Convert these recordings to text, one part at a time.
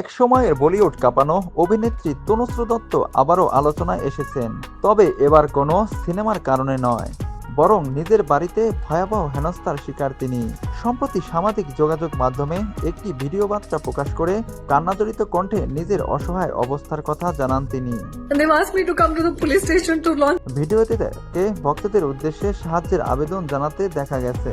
এক সময়ের বলিউড কাঁপানো অভিনেত্রী তনুশ্রী দত্ত আবারও আলোচনায় এসেছেন। তবে এবার কোনো সিনেমার কারণে নয় বরং নিজের বাড়িতে ভয়াবহ হেনস্থার শিকার তিনি। সম্প্রতি সামাজিক যোগাযোগ মাধ্যমে একটি ভিডিও বার্তা প্রকাশ করে কান্নাজড়িত কণ্ঠে নিজের অসহায় অবস্থার কথা জানান তিনি. ভিডিওতে ভক্তদের উদ্দেশ্যে সাহায্যের আবেদন জানাতে দেখা গেছে।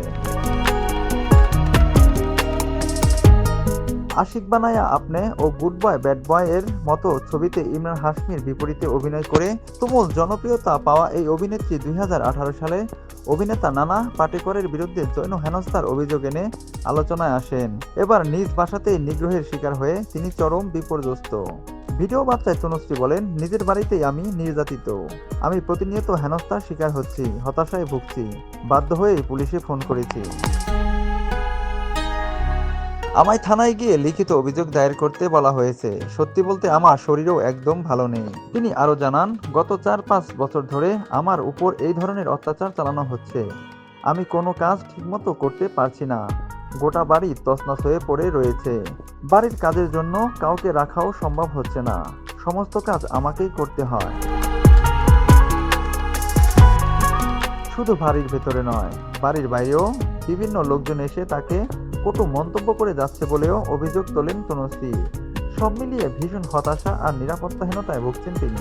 আশিক বানায়া আপনি ও গুড বয়, ব্যাড বয় এর মতো ছবিতে ইমরান হাশমির বিপরীতে অভিনয় করে তুমুল জনপ্রিয়তা পাওয়া এই অভিনেত্রী দুই হাজার আঠারো সালে। অভিনেতা নানা পাটেকরের বিরুদ্ধে যৌন হেনস্থার অভিযোগ এনে আলোচনায় আসেন। এবার নিজ বাসাতেই নিগ্রহের শিকার হয়ে তিনি চরম বিপর্যস্ত। ভিডিও বার্তায় তনুশ্রী বলেন, নিজের বাড়িতেই আমি নির্যাতিত। আমি প্রতিনিয়ত হেনস্থার শিকার হচ্ছি, হতাশায় ভুগছি। বাধ্য হয়ে পুলিশে ফোন করেছি। আমায় থানায় গিয়ে লিখিত অভিযোগ দায়ের করতে বলা হয়েছে। সত্যি বলতে আমার শরীরও একদম ভালো নেই। তিনি আরও জানান, গত চার পাঁচ বছর ধরে আমার উপর এই ধরনের অত্যাচার চালানো হচ্ছে। আমি কোনো কাজ ঠিকমতো করতে পারছি না। গোটা বাড়ি তছনছ হয়ে পড়ে রয়েছে। বাড়ির কাজের জন্য কাউকে রাখাও সম্ভব হচ্ছে না। সমস্ত কাজ আমাকেই করতে হয়। শুধু বাড়ির ভেতরে নয়, বাড়ির বাইরেও বিভিন্ন লোকজন এসে তাকে কটু মন্তব্য করে যাচ্ছে বলেও অভিযোগ তোলেন তনুশ্রী। সব মিলিয়ে ভীষণ হতাশা আর নিরাপত্তাহীনতায় ভুগছেন তিনি।